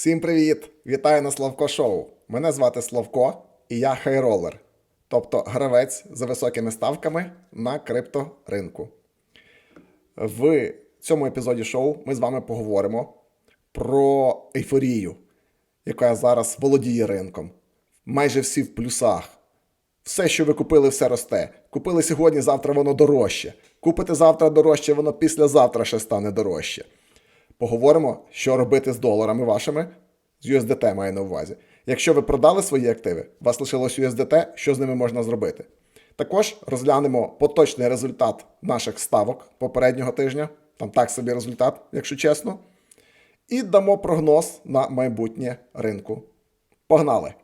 Всім привіт! Вітаю на Славко Шоу. Мене звати Славко і я хайролер, тобто гравець за високими ставками на крипторинку. В цьому епізоді шоу ми з вами поговоримо про ейфорію, яка зараз володіє ринком. Майже всі в плюсах. Все, що ви купили, все росте. Купили сьогодні, завтра воно дорожче. Купите завтра дорожче, воно післязавтра ще стане дорожче. Поговоримо, що робити з доларами вашими, з USDT маю на увазі. Якщо ви продали свої активи, у вас лишилось USDT, що з ними можна зробити? Також розглянемо поточний результат наших ставок попереднього тижня. Там так собі результат, якщо чесно. І дамо прогноз на майбутнє ринку. Погнали!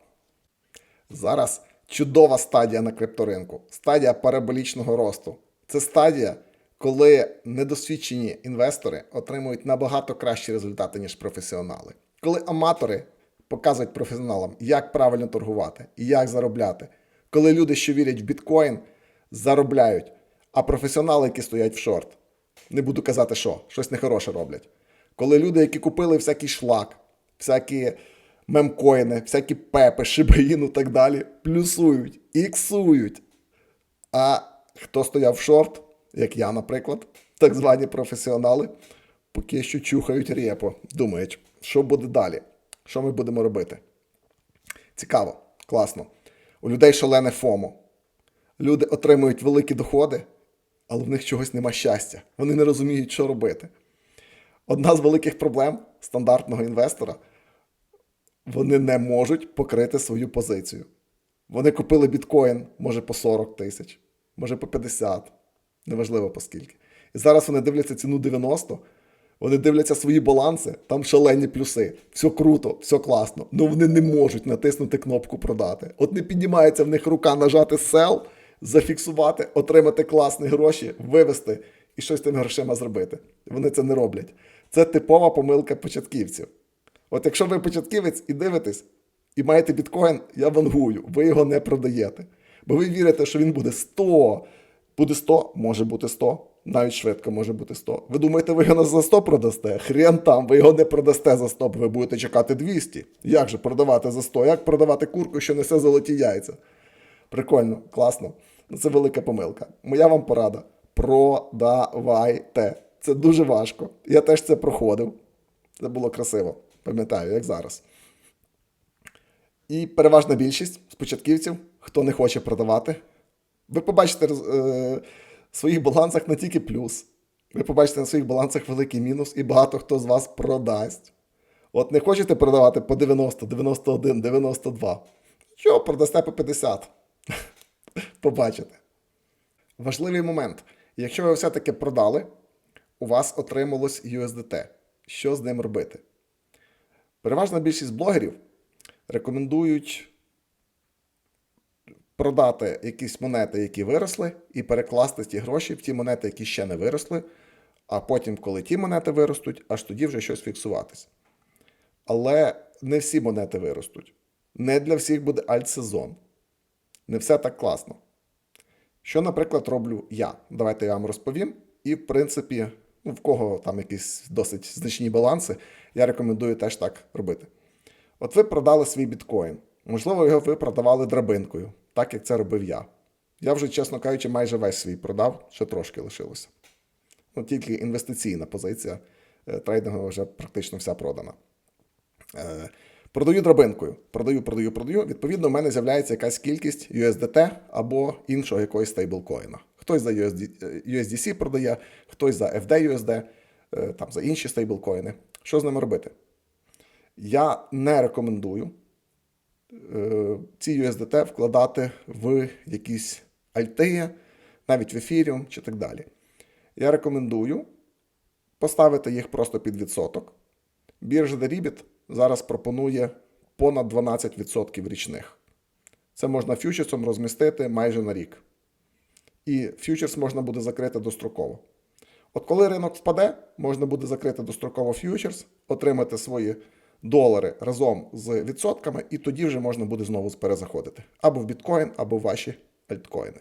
Зараз чудова стадія на крипторинку, стадія параболічного росту. Це стадія, коли недосвідчені інвестори отримують набагато кращі результати, ніж професіонали. Коли аматори показують професіоналам, як правильно торгувати і як заробляти. Коли люди, що вірять в біткоін, заробляють, а професіонали, які стоять в шорт, не буду казати, що, щось нехороше роблять. Коли люди, які купили всякий шлак, всякі мемкоїни, всякі пепи, шибаїну і так далі, плюсують, іксують. А хто стояв в шорт, як я, наприклад, так звані професіонали, поки що чухають репо, думають, що буде далі, що ми будемо робити. Цікаво, класно. У людей шалене ФОМО. Люди отримують великі доходи, але в них чогось нема щастя. Вони не розуміють, що робити. Одна з великих проблем стандартного інвестора вони не можуть покрити свою позицію. Вони купили біткоін, може, по 40 тисяч, може по 50, неважливо по скільки. І зараз вони дивляться ціну 90, вони дивляться свої баланси, там шалені плюси. Все круто, все класно. але вони не можуть натиснути кнопку продати. От не піднімається в них рука нажати sell, зафіксувати, отримати класні гроші, вивести і щось з тими грошима зробити. Вони це не роблять. Це типова помилка початківців. От якщо ви початківець і дивитесь, і маєте біткоін, я вангую, ви його не продаєте. Бо ви вірите, що він буде 100. Буде 100, може бути 100, навіть швидко може бути 100. Ви думаєте, ви його за 100 продасте? Хрен там, ви його не продасте за 100, ви будете чекати 200. Як же продавати за 100? Як продавати курку, що несе золоті яйця? Прикольно, класно. Це велика помилка. Моя вам порада: продавайте. Це дуже важко. Я теж це проходив. Це було красиво. Пам'ятаю, як зараз. І переважна більшість з початківців, хто не хоче продавати, ви побачите роз- е, в своїх балансах не тільки плюс. Ви побачите на своїх балансах великий мінус, і багато хто з вас продасть. От не хочете продавати по 90, 91, 92. Що, продасте по 50. Побачите. Важливий момент. Якщо ви все-таки продали, у вас отрималось USDT. Що з ним робити? Переважна більшість блогерів рекомендують продати якісь монети, які виросли, і перекласти ті гроші в ті монети, які ще не виросли, а потім, коли ті монети виростуть, аж тоді вже щось фіксуватися. Але не всі монети виростуть. Не для всіх буде альтсезон. Не все так класно. Що, наприклад, роблю я? Давайте я вам розповім. І, в принципі, ну, в кого там якісь досить значні баланси, я рекомендую теж так робити. От ви продали свій біткоін. Можливо, його ви продавали драбинкою, так як це робив я. Я вже, чесно кажучи, майже весь свій продав, ще трошки лишилося. Ну, тільки інвестиційна позиція е, трейдингова вже практично вся продана. Е, Продаю драбинкою. Продаю, продаю, продаю. Відповідно, в мене з'являється якась кількість USDT або іншого якогось стейблкоїна. Хтось за е, USDC продає, хтось за FDUSD, е, там за інші стейблкоїни. Що з ними робити? Я не рекомендую е, ці USDT вкладати в якісь альти, навіть в ефіріум чи так далі. Я рекомендую поставити їх просто під відсоток. Біржа Deribit зараз пропонує понад 12% річних. Це можна фьючерсом розмістити майже на рік. І фьючерс можна буде закрити достроково. От коли ринок впаде, можна буде закрити достроково фьючерс, отримати свої долари разом з відсотками, і тоді вже можна буде знову перезаходити. Або в біткоін, або в ваші альткоїни.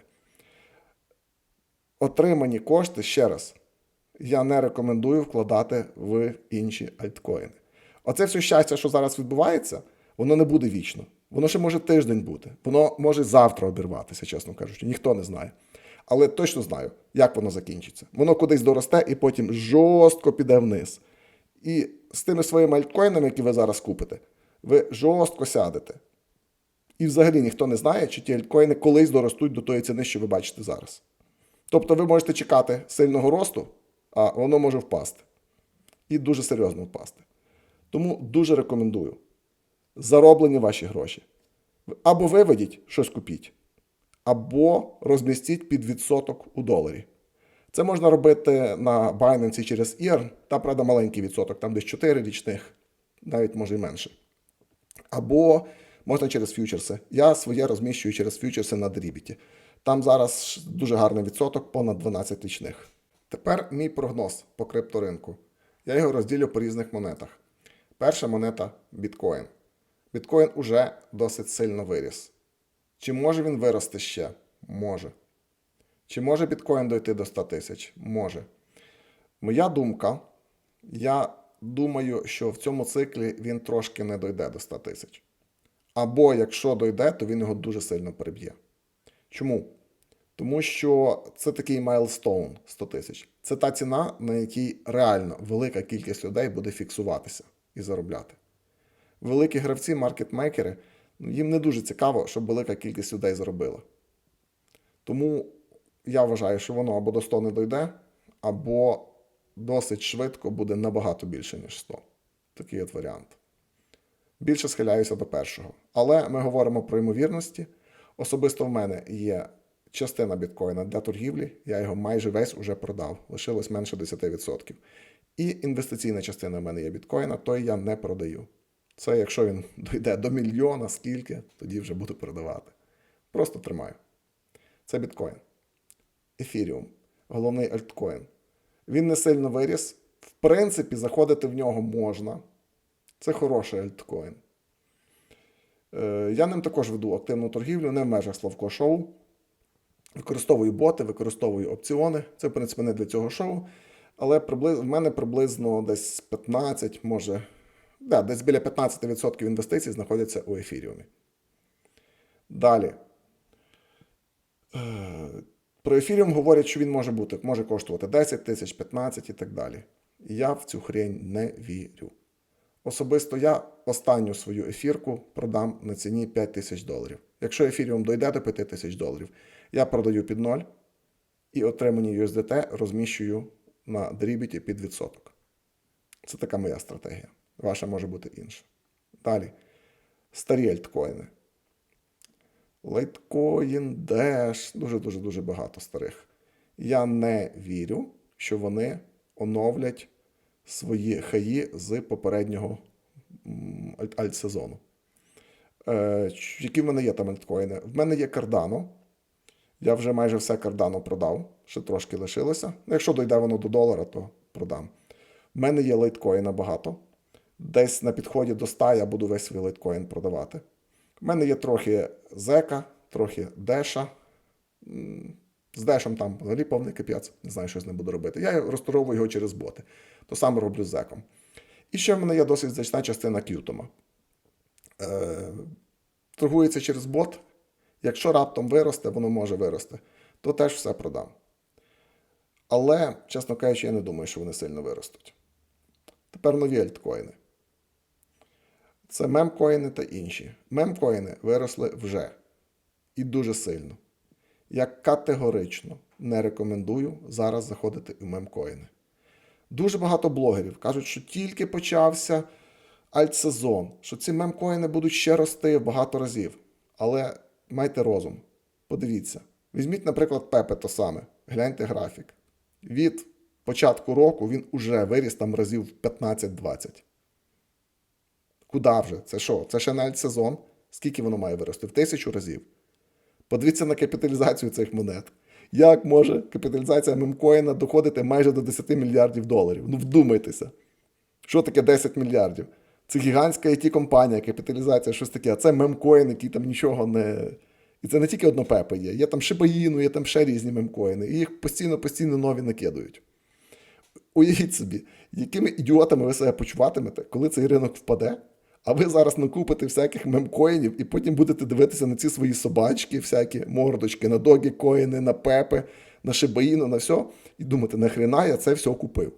Отримані кошти ще раз. Я не рекомендую вкладати в інші альткоїни. Оце все щастя, що зараз відбувається, воно не буде вічно. Воно ще може тиждень бути. Воно може завтра обірватися, чесно кажучи. Ніхто не знає. Але точно знаю, як воно закінчиться. Воно кудись доросте і потім жорстко піде вниз. І з тими своїми альткоїнами, які ви зараз купите, ви жорстко сядете. І взагалі ніхто не знає, чи ті альткоїни колись доростуть до тої ціни, що ви бачите зараз. Тобто ви можете чекати сильного росту, а воно може впасти. І дуже серйозно впасти. Тому дуже рекомендую. Зароблені ваші гроші. Або виведіть, щось купіть, або розмістіть під відсоток у доларі. Це можна робити на Binance через EARN, та, правда, маленький відсоток, там десь 4 річних, навіть може і менше. Або можна через фьючерси. Я своє розміщую через фьючерси на Deribit. Там зараз дуже гарний відсоток, понад 12 річних. Тепер мій прогноз по крипторинку. Я його розділю по різних монетах. Перша монета біткоін. Біткоін уже досить сильно виріс. Чи може він вирости ще? Може. Чи може біткоін дойти до 100 тисяч? Може. Моя думка, я думаю, що в цьому циклі він трошки не дойде до 100 тисяч. Або якщо дойде, то він його дуже сильно переб'є. Чому? Тому що це такий майлстоун 100 тисяч. Це та ціна, на якій реально велика кількість людей буде фіксуватися і заробляти. Великі гравці, маркетмейкери, ну, їм не дуже цікаво, щоб велика кількість людей заробила. Тому я вважаю, що воно або до 100 не дойде, або досить швидко буде набагато більше, ніж 100. Такий от варіант. Більше схиляюся до першого. Але ми говоримо про ймовірності. Особисто в мене є частина біткоїна для торгівлі, я його майже весь уже продав, лишилось менше 10%. І інвестиційна частина в мене є біткоїна, то я не продаю. Це якщо він дійде до мільйона, скільки, тоді вже буду продавати. Просто тримаю. Це біткоін. Ефіріум, головний альткоін. Він не сильно виріс. В принципі, заходити в нього можна. Це хороший альткоін. Е, Я ним також веду активну торгівлю, не в межах Славко Шоу. Використовую боти, використовую опціони. Це, в принципі, не для цього шоу. Але приблизно, в мене приблизно десь 15, може, да, десь біля 15% інвестицій знаходяться у ефіріумі. Далі. Про ефіріум говорять, що він може бути, може коштувати 10 тисяч, 15 і так далі. І Я в цю хрень не вірю. Особисто я останню свою ефірку продам на ціні 5 тисяч доларів. Якщо ефіріум дойде до 5 тисяч доларів, я продаю під ноль і отримані USDT розміщую на дрібіті під відсоток. Це така моя стратегія. Ваша може бути інша. Далі. Старі альткоїни. Лайткоін, Dash, дуже-дуже дуже багато старих. Я не вірю, що вони оновлять свої хаї з попереднього альтсезону. Е, які в мене є там альткоїни? В мене є Cardano. Я вже майже все Cardano продав, ще трошки лишилося. Ну, якщо дойде воно до долара, то продам. В мене є лайткоїна багато. Десь на підході до 100 я буду весь свій лайткоін продавати. У мене є трохи зека, трохи деша. З дешем там взагалі повний капець, не знаю, що з ним буду робити. Я розторовую його через боти. То саме роблю з зеком. І ще в мене є досить значна частина к'ютома. Е, торгується через бот. Якщо раптом виросте, воно може вирости, то теж все продам. Але, чесно кажучи, я не думаю, що вони сильно виростуть. Тепер нові альткоїни. Це мемкоїни та інші. Мемкоїни виросли вже і дуже сильно. Я категорично не рекомендую зараз заходити у мемкоїни. Дуже багато блогерів кажуть, що тільки почався альтсезон, що ці мемкоїни будуть ще рости в багато разів. Але майте розум. Подивіться. Візьміть, наприклад, Пепе то саме. Гляньте графік. Від початку року він уже виріс там разів в 15-20. Куда вже? Це що? Це ще не альтсезон. Скільки воно має вирости? В тисячу разів. Подивіться на капіталізацію цих монет. Як може капіталізація мемкоїна доходити майже до 10 мільярдів доларів? Ну вдумайтеся. Що таке 10 мільярдів? Це гігантська it компанія капіталізація, щось таке. А це мемкоін, який там нічого не. І це не тільки одно пепе є. Є там Шибаїну, є там ще різні мемкоїни. І їх постійно-постійно нові накидують. Уявіть собі, якими ідіотами ви себе почуватимете, коли цей ринок впаде, а ви зараз накупите всяких мемкоїнів і потім будете дивитися на ці свої собачки, всякі мордочки, на догі коїни, на пепи, на шибаїну, на все, і думати, нахрена я це все купив.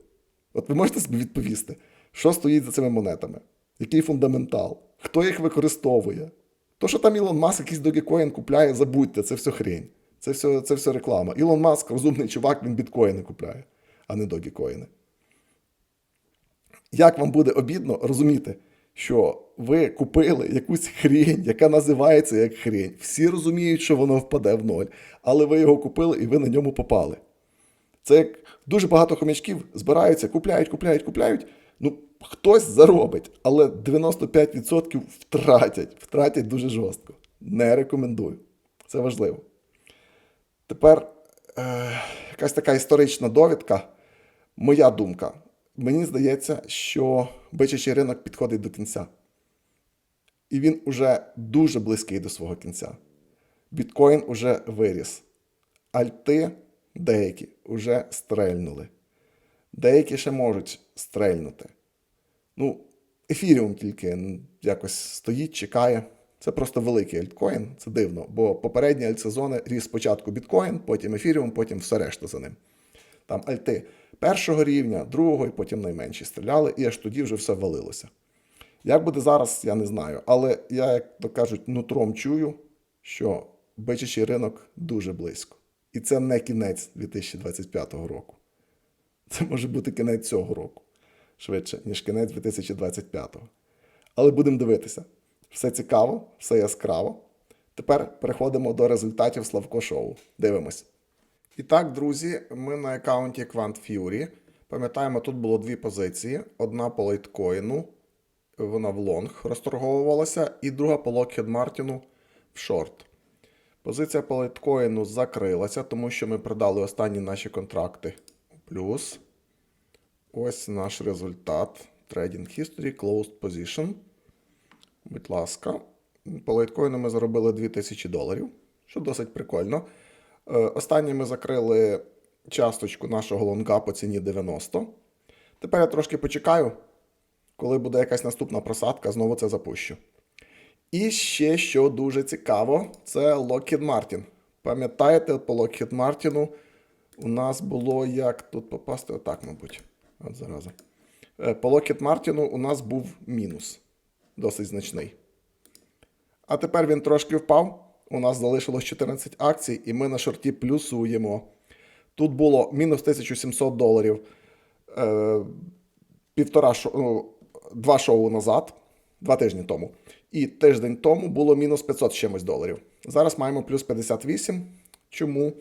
От ви можете собі відповісти, що стоїть за цими монетами? Який фундаментал? Хто їх використовує? То, що там Ілон Маск якийсь Dogecoin купляє, забудьте, це все хрень. Це все, це все реклама. Ілон Маск розумний чувак, він біткоїни купляє, а не Dogecoin. Як вам буде обідно розуміти, що ви купили якусь хрень, яка називається як хрень. Всі розуміють, що воно впаде в ноль, але ви його купили і ви на ньому попали. Це як дуже багато хомячків збираються, купляють, купляють, купляють. Ну, хтось заробить, але 95% втратять. Втратять дуже жорстко. Не рекомендую. Це важливо. Тепер е, якась така історична довідка. Моя думка. Мені здається, що бичачий ринок підходить до кінця. І він уже дуже близький до свого кінця. Біткоін уже виріс. Альти деякі вже стрельнули. Деякі ще можуть стрельнути. Ну, ефіріум тільки якось стоїть, чекає. Це просто великий альткоін, це дивно, бо попередні альтсезони ріс спочатку біткоін, потім ефіріум, потім все решта за ним. Там альти першого рівня, другого і потім найменші стріляли, і аж тоді вже все валилося. Як буде зараз, я не знаю. Але я, як то кажуть, нутром чую, що бичачий ринок дуже близько. І це не кінець 2025 року. Це може бути кінець цього року, швидше, ніж кінець 2025. Але будемо дивитися. Все цікаво, все яскраво. Тепер переходимо до результатів Славко Шоу. Дивимось. І так, друзі, ми на аккаунті Quant Fury. Пам'ятаємо, тут було дві позиції: одна по лайткоїну, вона в лонг розторговувалася, і друга по Lockheed Martin в шорт. Позиція по лайткоїну закрилася, тому що ми продали останні наші контракти. Плюс. Ось наш результат. Trading History, Closed Position. Будь ласка. По лайткоїну ми заробили 2000 доларів, що досить прикольно. Е, Останнє ми закрили часточку нашого лонга по ціні 90. Тепер я трошки почекаю. Коли буде якась наступна просадка, знову це запущу. І ще що дуже цікаво, це Lockheed Martin. Пам'ятаєте, по Lockheed Martin у нас було як тут попасти? Отак, мабуть. От зараза. Е, По Lockheed Martin у нас був мінус. Досить значний. А тепер він трошки впав. У нас залишилось 14 акцій, і ми на шорті плюсуємо. Тут було мінус 1700 доларів. Е, півтора ну, два шоу назад, два тижні тому. І тиждень тому було мінус 500 чимось доларів. Зараз маємо плюс 58. Чому?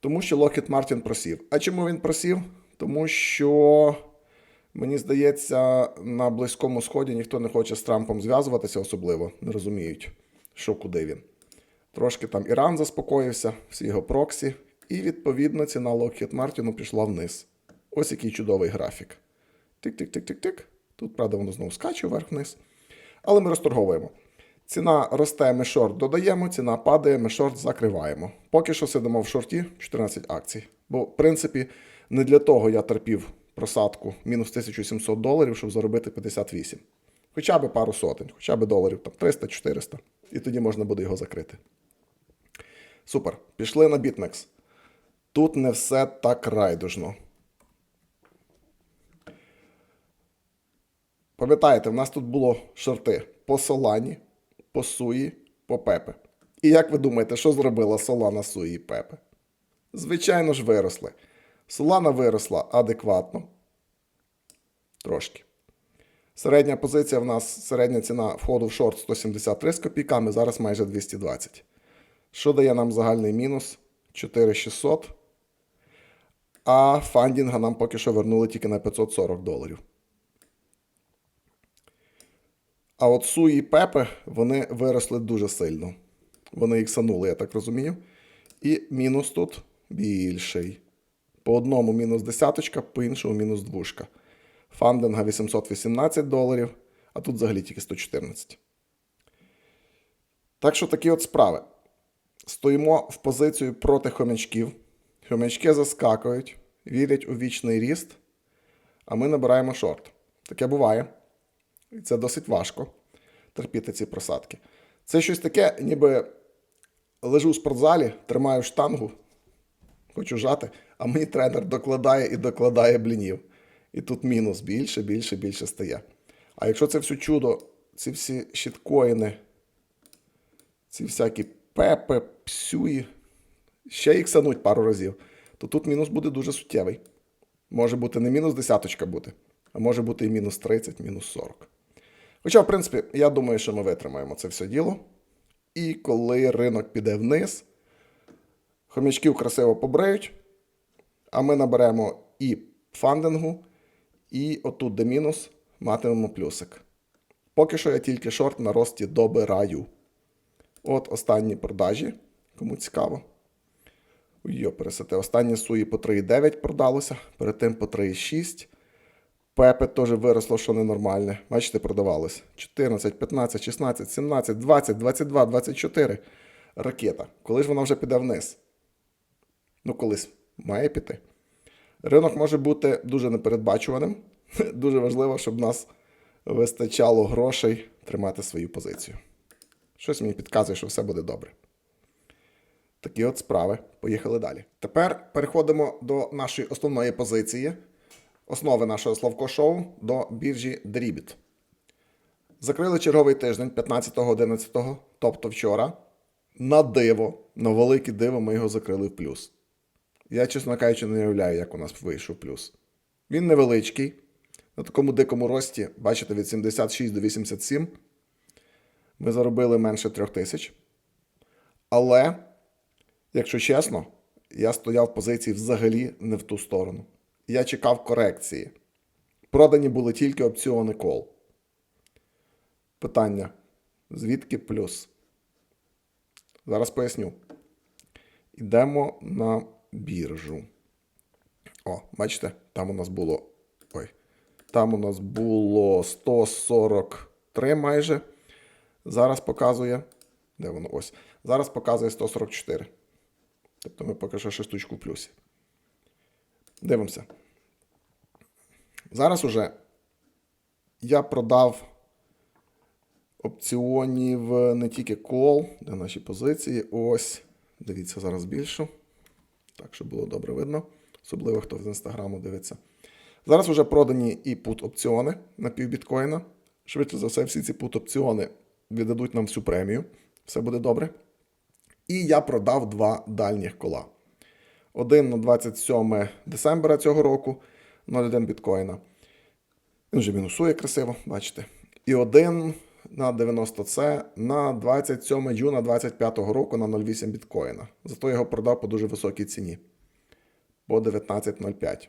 Тому що Lockheed Martin просів. А чому він просів? Тому що, мені здається, на Близькому Сході ніхто не хоче з Трампом зв'язуватися особливо, не розуміють, що куди він. Трошки там Іран заспокоївся, всі його проксі, і відповідно ціна Lockheed Martin пішла вниз. Ось який чудовий графік. Тик-тик-тик-тик-тик. Тут, правда, воно знову скаче вверх-вниз. Але ми розторговуємо. Ціна росте, ми шорт додаємо, ціна падає, ми шорт закриваємо. Поки що сидимо в шорті 14 акцій. Бо, в принципі, не для того я терпів просадку мінус 1700 доларів, щоб заробити 58. Хоча б пару сотень, хоча б доларів, там 300-400. І тоді можна буде його закрити. Супер. Пішли на BitMEX. Тут не все так райдужно. Пам'ятаєте, в нас тут було шорти по Солані, по Суї, по Пепе. І як ви думаєте, що зробила Солана, Суї і Пепе? Звичайно ж, виросли. Солана виросла адекватно. Трошки. Середня позиція в нас, середня ціна входу в шорт 173 з копійками, зараз майже 220. Що дає нам загальний мінус? 4600. А фандінга нам поки що вернули тільки на 540 доларів. А от Суї і Пепе вони виросли дуже сильно. Вони іксанули, я так розумію. І мінус тут більший. По одному мінус десяточка, по іншому мінус двушка. Фандинга 818 доларів, а тут взагалі тільки 114. Так що такі от справи. Стоїмо в позицію проти хомячків. Хомячки заскакують, вірять у вічний ріст. а ми набираємо шорт. Таке буває. І це досить важко терпіти ці просадки. Це щось таке, ніби лежу у спортзалі, тримаю штангу, хочу жати, а мені тренер докладає і докладає блінів. І тут мінус більше, більше, більше стає. А якщо це все чудо, ці всі щиткоїни, ці всякі пепи, псюї, ще їх сануть пару разів, то тут мінус буде дуже суттєвий. Може бути не мінус десяточка бути, а може бути і мінус 30, мінус 40. Хоча, в принципі, я думаю, що ми витримаємо це все діло. І коли ринок піде вниз, хомячків красиво побриють, а ми наберемо і фандингу, і отут, де мінус, матимемо плюсик. Поки що я тільки шорт на рості добираю. От останні продажі, кому цікаво. Йо. Останні суї по 3,9 продалося, перед тим по 3,6. Пепе теж виросло, що ненормальне. Бачите, продавалось. 14, 15, 16, 17, 20, 22, 24. Ракета. Коли ж вона вже піде вниз? Ну, колись має піти. Ринок може бути дуже непередбачуваним. Дуже важливо, щоб нас вистачало грошей тримати свою позицію. Щось мені підказує, що все буде добре. Такі от справи. Поїхали далі. Тепер переходимо до нашої основної позиції, основи нашого Славко-шоу до біржі Дрібіт. Закрили черговий тиждень 15-11, тобто вчора. На диво, на велике диво, ми його закрили в плюс. Я, чесно кажучи, не уявляю, як у нас вийшов плюс. Він невеличкий. На такому дикому рості, бачите, від 76 до 87. Ми заробили менше 3 тисяч. Але, якщо чесно, я стояв в позиції взагалі не в ту сторону. Я чекав корекції. Продані були тільки опціони кол. Питання: звідки плюс? Зараз поясню. Йдемо на біржу. О, бачите, там у нас було. Ой. Там у нас було 143 майже. Зараз показує. Де воно? Ось. Зараз показує 144. Тобто ми поки що штучку в плюсі. Дивимося. Зараз уже я продав опціонів не тільки кол, де наші позиції. Ось. Дивіться, зараз більшу. Так, щоб було добре видно. Особливо, хто з інстаграму дивиться. Зараз вже продані і пут опціони на півбіткоїна. Швидше за все, всі ці пут опціони віддадуть нам всю премію. Все буде добре. І я продав два дальніх кола. Один на 27 декабря цього року 0,1 біткоїна. Він вже мінусує красиво, бачите. І один на 90C на 27 юна 2025 року на 0,8 біткоїна. Зато його продав по дуже високій ціні. По 19,05.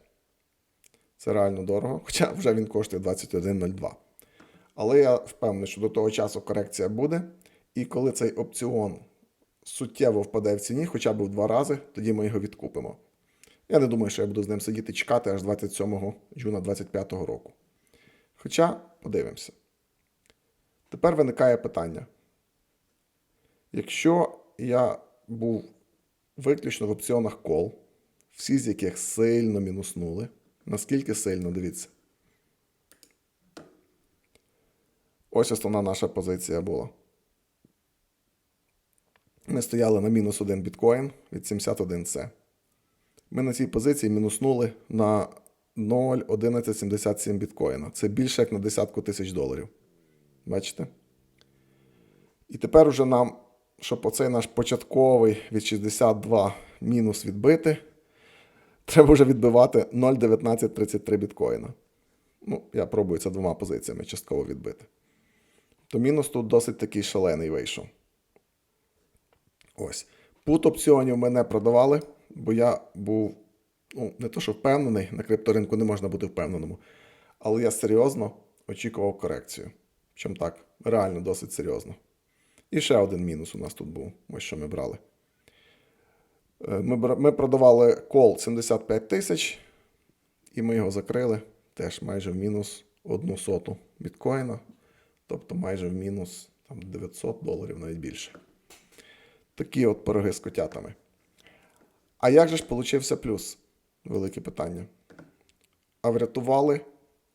Це реально дорого, хоча вже він коштує 21,02. Але я впевнений, що до того часу корекція буде. І коли цей опціон суттєво впаде в ціні, хоча б в два рази, тоді ми його відкупимо. Я не думаю, що я буду з ним сидіти чекати аж 27 жуна 2025 року. Хоча подивимося. Тепер виникає питання. Якщо я був виключно в опціонах кол, всі з яких сильно мінуснули, наскільки сильно, дивіться. Ось основна наша позиція була. Ми стояли на мінус 1 біткоін від 71C. Ми на цій позиції мінуснули на 0,1177 біткоїна. Це більше як на десятку тисяч доларів. Бачите? І тепер уже нам, щоб оцей наш початковий від 62 мінус відбити, треба вже відбивати 0,1933 біткоїна. Ну, я пробую це двома позиціями частково відбити. То мінус тут досить такий шалений вийшов. Ось. Пут опціонів ми не продавали, бо я був ну, не то, що впевнений, на крипторинку не можна бути впевненому. Але я серйозно очікував корекцію. Чим так, реально досить серйозно. І ще один мінус у нас тут був, ось що ми брали. Е, Ми, ми продавали кол 75 тисяч, і ми його закрили теж майже в мінус одну соту біткоїна, тобто майже в мінус там, 900 доларів, навіть більше. Такі от пироги з котятами. А як же ж получився плюс? Велике питання. А врятували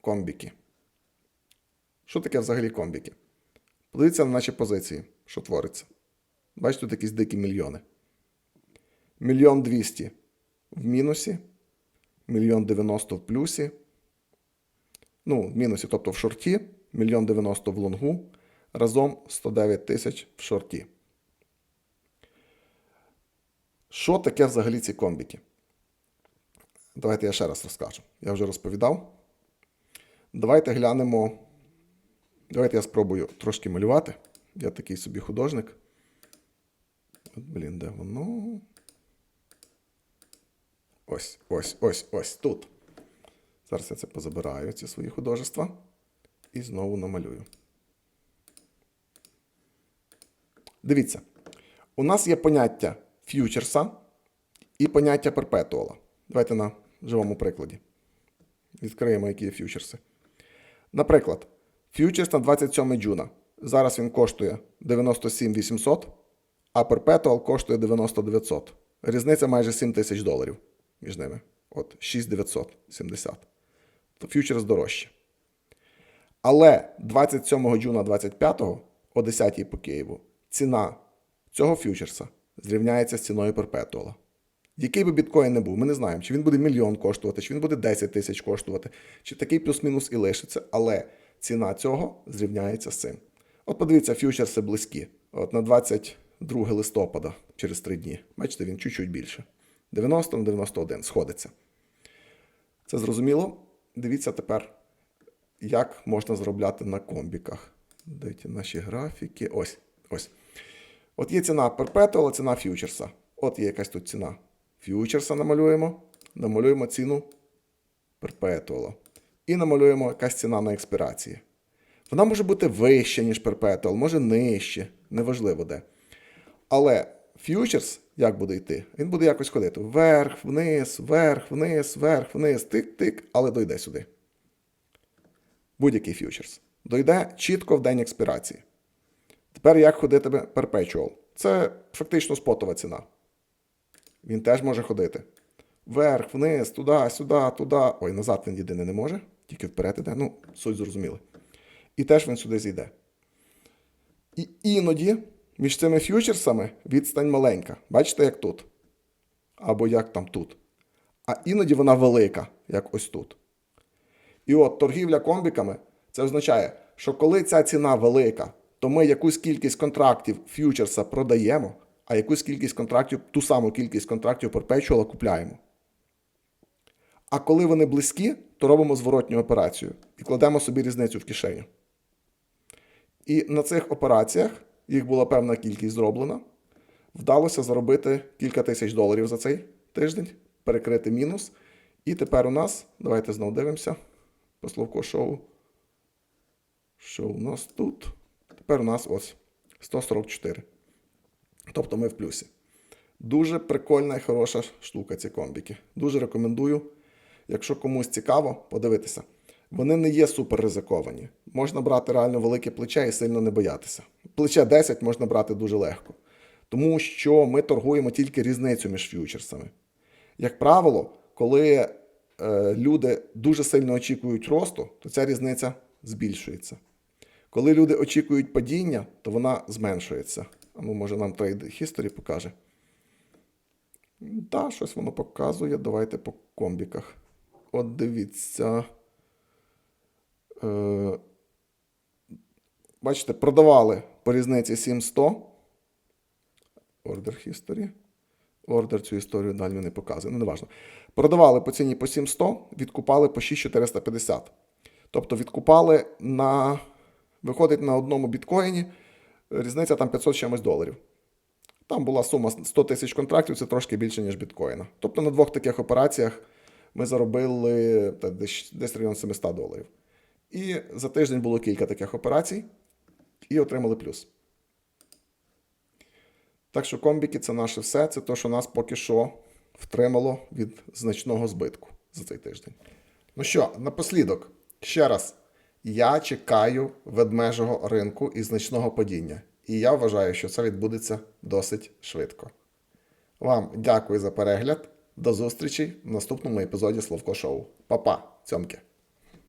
комбіки. Що таке взагалі комбіки? Подивіться на наші позиції, що твориться. Бачите, тут якісь дикі мільйони. Мільйон двісті в мінусі, мільйон дев'яносто в плюсі. Ну, в мінусі, тобто в шорті, мільйон дев'яносто в лонгу, разом 109 тисяч в шорті. Що таке взагалі ці комбіки? Давайте я ще раз розкажу. Я вже розповідав. Давайте глянемо. Давайте я спробую трошки малювати. Я такий собі художник. От, блін, де воно? Ось, ось, ось, ось тут. Зараз я це позабираю, ці свої художества. І знову намалюю. Дивіться, у нас є поняття ф'ючерса і поняття перпетуала. Давайте на живому прикладі. Відкриємо, які є ф'ючерси. Наприклад, ф'ючерс на 27 джуна. Зараз він коштує 97 800, а перпетуал коштує 90 900. Різниця майже 7 тисяч доларів між ними. От 6970. То ф'ючерс дорожче. Але 27 джуна 25-го о 10-й по Києву ціна цього ф'ючерса зрівняється з ціною перпетуала. Який би біткоін не був, ми не знаємо, чи він буде мільйон коштувати, чи він буде 10 тисяч коштувати, чи такий плюс-мінус і лишиться, але ціна цього зрівняється з цим. От подивіться, ф'ючерси близькі. От на 22 листопада, через 3 дні. Бачите, він чуть-чуть більше. 90 на 91 сходиться. Це зрозуміло? Дивіться тепер, як можна заробляти на комбіках. Ті наші графіки? Ось, ось. От є ціна перпетуала, ціна ф'ючерса. От є якась тут ціна. Ф'ючерса намалюємо, намалюємо ціну перпетуала. І намалюємо якась ціна на експірації. Вона може бути вища, ніж перпетуал, може нижче, неважливо де. Але ф'ючерс як буде йти? Він буде якось ходити вверх, вниз, вверх, вниз, вверх, вниз, тик-тик, але дойде сюди. Будь-який ф'ючерс. Дойде чітко в день експірації. Тепер як ходитиме перпечуал? Це фактично спотова ціна. Він теж може ходити. Вверх, вниз, туди, сюди, туди. Ой, назад він єдине не може, тільки вперед іде. Ну, суть зрозуміли. І теж він сюди зійде. І іноді між цими ф'ючерсами відстань маленька. Бачите, як тут? Або як там тут. А іноді вона велика, як ось тут. І от торгівля комбіками це означає, що коли ця ціна велика, то ми якусь кількість контрактів ф'ючерса продаємо, а якусь кількість контрактів, ту саму кількість контрактів перпечуала купляємо. А коли вони близькі, то робимо зворотню операцію і кладемо собі різницю в кишеню. І на цих операціях їх була певна кількість зроблена. Вдалося заробити кілька тисяч доларів за цей тиждень, перекрити мінус. І тепер у нас, давайте знову дивимося по словко шоу. Що у нас тут? Тепер у нас ось 144. Тобто ми в плюсі. Дуже прикольна і хороша штука ці комбіки. Дуже рекомендую. Якщо комусь цікаво, подивитися. Вони не є супер ризиковані. Можна брати реально велике плече і сильно не боятися. Плече 10 можна брати дуже легко. Тому що ми торгуємо тільки різницю між ф'ючерсами. Як правило, коли люди дуже сильно очікують росту, то ця різниця збільшується. Коли люди очікують падіння, то вона зменшується. А ну, може нам трейд History покаже. Так, щось воно показує. Давайте по комбіках. От дивіться. Е, бачите, продавали по різниці 7100. Order History. Ордер цю історію далі не показує, ну неважно. Продавали по ціні по 7100, відкупали по 6450. Тобто відкупали на. Виходить на одному біткоїні, різниця там 500 чимось доларів. Там була сума 100 тисяч контрактів, це трошки більше, ніж біткоїна. Тобто на двох таких операціях ми заробили та, десь, десь район 700 доларів. І за тиждень було кілька таких операцій і отримали плюс. Так що комбіки це наше все. Це те, що нас поки що втримало від значного збитку за цей тиждень. Ну що, напослідок, ще раз. Я чекаю ведмежого ринку і значного падіння. І я вважаю, що це відбудеться досить швидко. Вам дякую за перегляд. До зустрічі в наступному епізоді Словко Шоу. Па-па, цьомки!